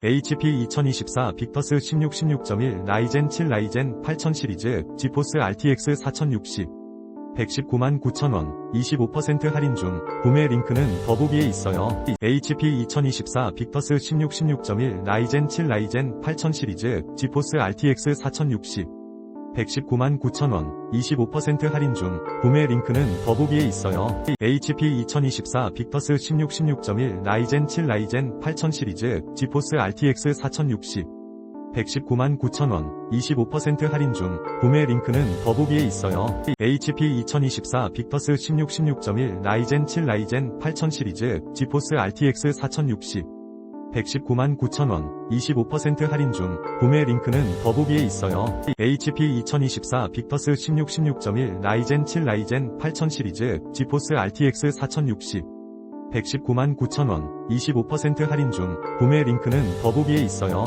HP 2024 빅터스 16 16.1 라이젠 7 라이젠 8000 시리즈 지포스 RTX 4060 119만 9천원 25% 할인 중 구매 링크는 더보기에 있어요. HP 2024 빅터스 16 16.1 라이젠 7 라이젠 8000 시리즈 지포스 RTX 4060 119만 9천원 25% 할인 중 구매 링크는 더보기에 있어요. HP 2024 빅터스 16 16.1 라이젠 7 라이젠 8000 시리즈 지포스 RTX 4060 119만 9천원 25% 할인 중 구매 링크는 더보기에 있어요. HP 2024 빅터스 16 16.1 라이젠 7 라이젠 8000 시리즈 지포스 RTX 4060 119만 9천원 25% 할인 중 구매 링크는 더보기에 있어요. HP 2024 빅터스 16 16.1 라이젠 7 라이젠 8000 시리즈 지포스 RTX 4060 119만 9천원 25% 할인 중 구매 링크는 더보기에 있어요.